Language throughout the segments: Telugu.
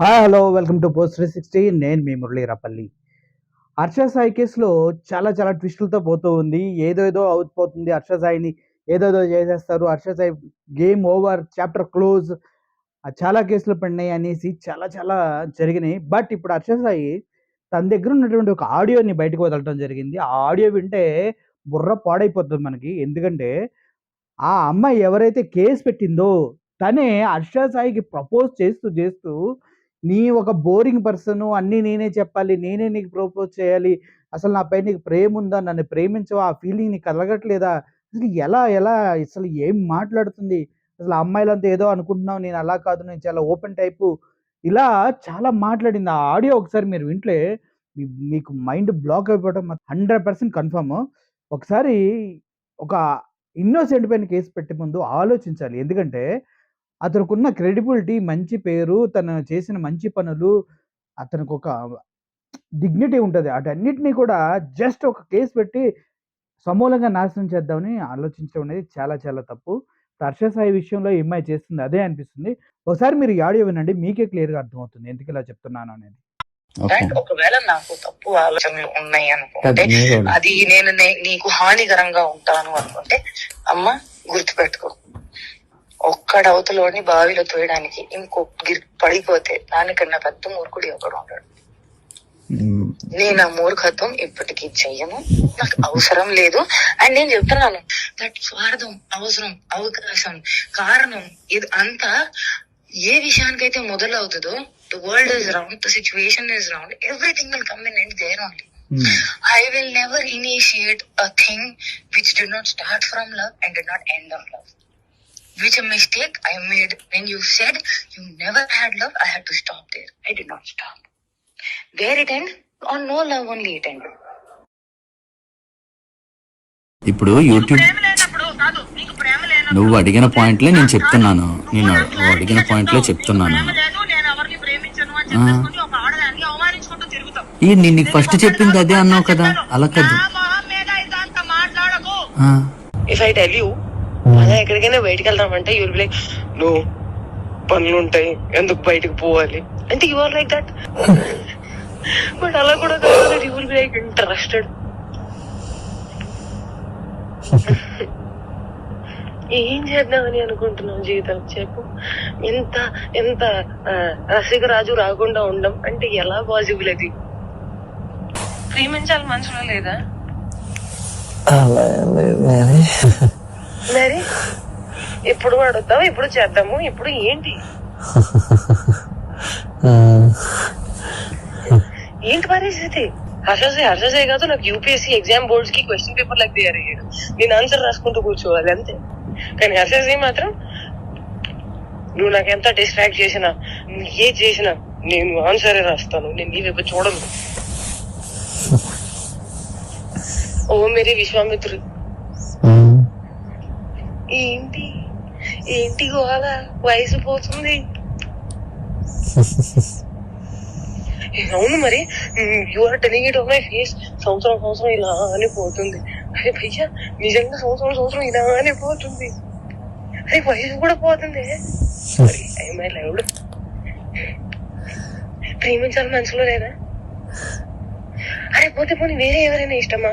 Hi hello welcome to post three sixty నేను మీ మురళీ రపల్లి. హర్ష సాయి కేసులో చాలా చాలా ట్విస్టులతో పోతూ ఉంది. ఏదేదో అవుపోతుంది హర్ష సాయిని. ఏదోదో చేసేస్తారు. Harsha Sai game over chapter close. చాలా కేసులు పడినాయి అనేసి చాలా చాలా జరిగినాయి. బట్ ఇప్పుడు హర్ష సాయి తన దగ్గర ఉన్నటువంటి ఒక ఆడియోని బయటకు వదలటం జరిగింది. ఆ ఆడియో వింటే బుర్ర పాడైపోతుంది మనకి. ఎందుకంటే ఆ అమ్మాయి ఎవరైతే కేసు పెట్టిందో తనే హర్ష సాయికి ప్రపోజ్ చేస్తూ చేస్తూ నీ ఒక బోరింగ్ పర్సన్ అన్నీ నేనే చెప్పాలి నేనే నీకు ప్రపోజ్ చేయాలి అసలు నాపై నీకు ప్రేమ ఉందా నన్ను ప్రేమించవా ఆ ఫీలింగ్ నీకు కలగట్లేదా? అసలు ఎలా ఎలా అసలు ఏం మాట్లాడుతుంది? అసలు అమ్మాయిలంతా ఏదో అనుకుంటున్నావు నేను అలా కాదు నేను చాలా ఓపెన్ టైపు. ఇలా చాలా మాట్లాడింది. ఆ ఆడియో ఒకసారి మీరు వింటే మీ- మీకు మైండ్ బ్లాక్ అయిపోవడం హండ్రెడ్ పర్సెంట్ కన్ఫర్మ్ ఒకసారి ఒక ఇన్నోసెంట్ పైన కేసు పెట్టే ముందు ఆలోచించాలి. ఎందుకంటే అతనికున్న క్రెడిబిలిటీ మంచి పేరు తను చేసిన మంచి పనులు అతనికి ఒక డిగ్నిటీ ఉంటుంది. వాటన్నిటిని కూడా జస్ట్ ఒక కేసు పెట్టి సమూలంగా నాశనం చేద్దామని ఆలోచించడం అనేది చాలా చాలా తప్పు. హర్ష సాయి విషయంలో అమ్మాయి చేస్తుంది అదే అనిపిస్తుంది. ఒకసారి మీరు ఈ ఆడియో వినండి మీకే క్లియర్గా అర్థమవుతుంది ఎందుకు ఇలా చెప్తున్నాను అనేది. ఒకవేళ నాకు తప్పు ఆలోచనలు ఉన్నాయి అనుకుంటే. అది నేను నీకు హానికరంగా ఉంటాను అనుకుంటే అమ్మ గుర్తుపెట్టుకో. ఒక్కడవతలోని బావిలో తోయడానికి ఇంకో గిర్ పడిపోతే దానికన్నా పెద్ద మూర్ఖుడు ఒకడు ఉంటాడు. నేను ఆ మూర్ఖత్వం ఇప్పటికీ చెయ్యను నాకు అవసరం లేదు అండ్ నేను చెప్తున్నాను దట్ స్వార్థం అవసరం అవకాశం కారణం ఇది అంతా ఏ విషయానికైతే మొదలవుతుందో the world is round the situation is round everything will come in and there only. I will never initiate a thing which did not start from love and did not end on love. Which a mistake I made when you said you never had love, I had to stop there. I did not stop. There it end, on no love only it end. ఇప్పుడు యూట్యూబ్ నువ్వు అడిగిన పాయింట్లే నేను చెప్తున్నాను నేను నువ్వు అడిగిన పాయింట్లే చెప్తున్నాను. ఈ నేను నీకు ఫస్ట్ చెప్పింది అదే అన్నావు కదా అలా కాదు ఆ. ఇఫ్ ఐ టెల్ యూ అలా ఎక్కడికైనా బయటకు వెళ్దామంటే యూర్ లైక్ నో పనులు ఉంటాయి ఎందుకు బయటకు పోవాలి? అంటే you are like that but అలా కూడా కాదు you will be like interested ఏం చేద్దామని అనుకుంటున్నావు జీవితం? చెప్పు. ఎంత ఎంత రసిక రాజు రాకుండా ఉండం అంటే ఎలా పాసిబుల్ అది? ప్రేమించాలి మనుషులు లేదా? మరి? ఇప్పుడు అడుగుతావు? ఇప్పుడు చేద్దాము? ఇప్పుడు ఏంటి? ఏంటి పరిస్థితి? హర్షసే హర్షసే కాదు నాకు యూపీఎస్సీ ఎగ్జామ్ బోర్డ్స్కి క్వశ్చన్ పేపర్ లాగా తయారు అయ్యాడు. నేను ఆన్సర్ రాసుకుంటూ కూర్చోవాలి అంతే. కానీ హర్షసే మాత్రం నువ్వు నాకు ఎంత డిస్ట్రాక్ట్ చేసినా నువ్వు ఏ చేసినా నేను ఆన్సరే రాస్తాను. నేను నీ వైపు చూడను. ఓ మేరీ విశ్వామిత్రుడు. ఏంటి? ఏంటి గోళ వయసు పోతుంది. అవును మరి. You are telling it my face సంవత్సరం సంవత్సరం ఇలా అని పోతుంది. అరే భయ్యా నిజంగా సంవత్సరం సంవత్సరం ఇలా అని పోతుంది. అరే వయసు కూడా పోతుంది. మై లైవ్డ్ ప్రేమించాలి మనసులో లేదా? అరే పోతే పోనీ వేరే ఎవరైనా ఇష్టమా?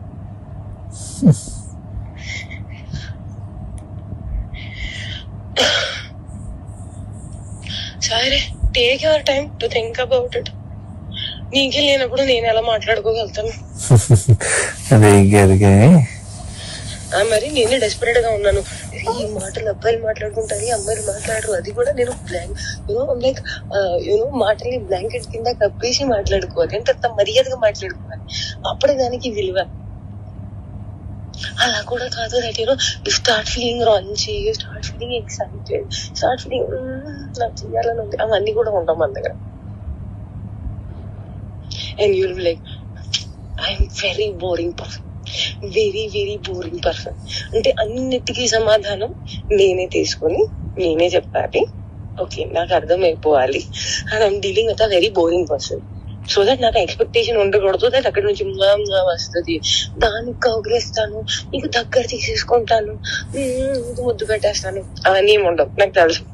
Take your time to think about it నీకే లేనప్పుడు నేను ఎలా మాట్లాడుకోగలుగుతాను? అదే మరి నేనే డెస్పరేట్గా ఉన్నాను. ఈ మాటలు అబ్బాయిలు మాట్లాడుకుంటారు అమ్మాయిలు మాట్లాడరు. అది కూడా నేను blank you know like you know మాటల్ని బ్లాంకెట్ కింద కప్పేసి మాట్లాడుకోవాలి. అంటే అంత మర్యాదగా మాట్లాడుకోవాలి. అప్పుడే దానికి విలువ. అలా కూడా కాదు that you know start feeling Ranchi start feeling excited start feeling నాకు చేయాలని ఉంది. అవన్నీ కూడా ఉంటాం మన దగ్గర. And you'll like I'm very boring person very very boring person అంటే అన్నిటికీ సమాధానం నేనే తీసుకొని నేనే చెప్పాలి. ఓకే నాకు అర్థమైపోవాలి. And I'm dealing with a very boring person so that నాకు ఎక్స్పెక్టేషన్ ఉండకూడదు దట్ అక్కడ నుంచి మ్వా మ్వా వస్తుంది దానికి కౌగిలిస్తాను నీకు దగ్గర తీసేసుకుంటాను మ్మ్, నీకు ముద్దు పెట్టేస్తాను అవన్నీ ఏమి ఉండవు నాకు తెలుసు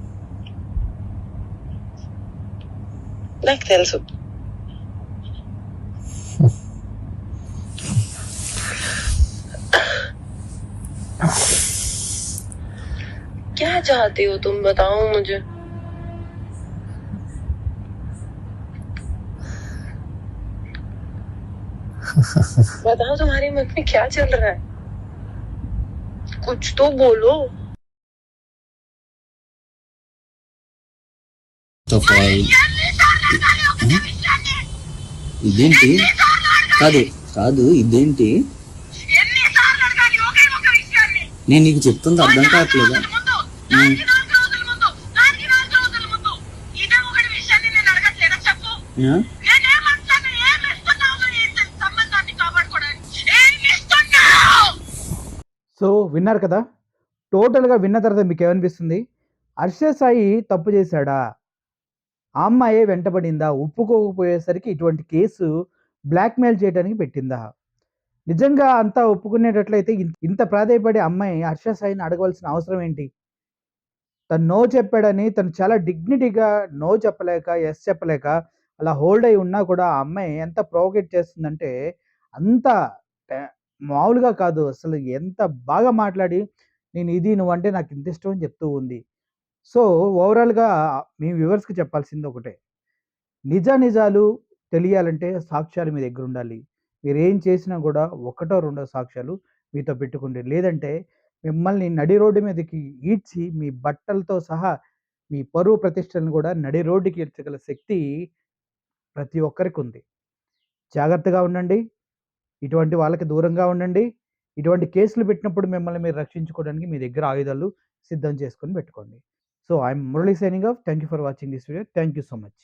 నాకు తెలుసు क्या चाहते हो तुम बताओ मुझे बताओ तुम्हारे मन में क्या चल रहा है कुछ तो बोलो సో ఫైవ్ ఇదేంటి కాదు కాదు ఇదేంటి నేను నీకు చెప్తుంది అర్థం కావట్లేదా ఉమ్. సో విన్నారు కదా? టోటల్గా విన్న తర్వాత మీకు ఏమనిపిస్తుంది? హర్ష సాయి తప్పు చేశాడా? ఆ అమ్మాయే వెంటబడిందా? ఒప్పుకోకపోయేసరికి ఇటువంటి కేసు బ్లాక్మెయిల్ చేయడానికి పెట్టిందా? నిజంగా అంతా ఒప్పుకునేటట్లయితే ఇంత ప్రాధాయపడే అమ్మాయి హర్ష సాయిని అడగవలసిన అవసరం ఏంటి? తను నో చెప్పాడని తను చాలా డిగ్నిటీగా నో చెప్పలేక ఎస్ చెప్పలేక అలా హోల్డ్ అయి ఉన్నా కూడా ఆ అమ్మాయి ఎంత ప్రోవోకేట్ చేస్తుందంటే అంత మామూలుగా కాదు. అసలు ఎంత బాగా మాట్లాడి నేను ఇది నువ్వంటే నాకు ఇంత ఇష్టం అని చెప్తూ ఉంది. సో ఓవరాల్గా మీ వ్యూవర్స్కి చెప్పాల్సింది ఒకటే. నిజ నిజాలు తెలియాలంటే సాక్ష్యాలు మీ దగ్గర ఉండాలి. మీరు ఏం చేసినా కూడా ఒకటో రెండో సాక్ష్యాలు మీతో పెట్టుకోండి. లేదంటే మిమ్మల్ని నడి రోడ్డు మీదకి ఈడ్చి మీ బట్టలతో సహా మీ పరువు ప్రతిష్టలను కూడా నడి రోడ్డుకి ఈడ్చగల శక్తి ప్రతి ఒక్కరికి ఉంది. జాగ్రత్తగా ఉండండి. ఇటువంటి వాళ్ళకి దూరంగా ఉండండి. ఇటువంటి కేసులు పెట్టినప్పుడు మిమ్మల్ని మీరు రక్షించుకోవడానికి మీ దగ్గర ఆయుధాలు సిద్ధం చేసుకొని పెట్టుకోండి. So I'm Murali signing off. Thank you for watching this video. Thank you so much.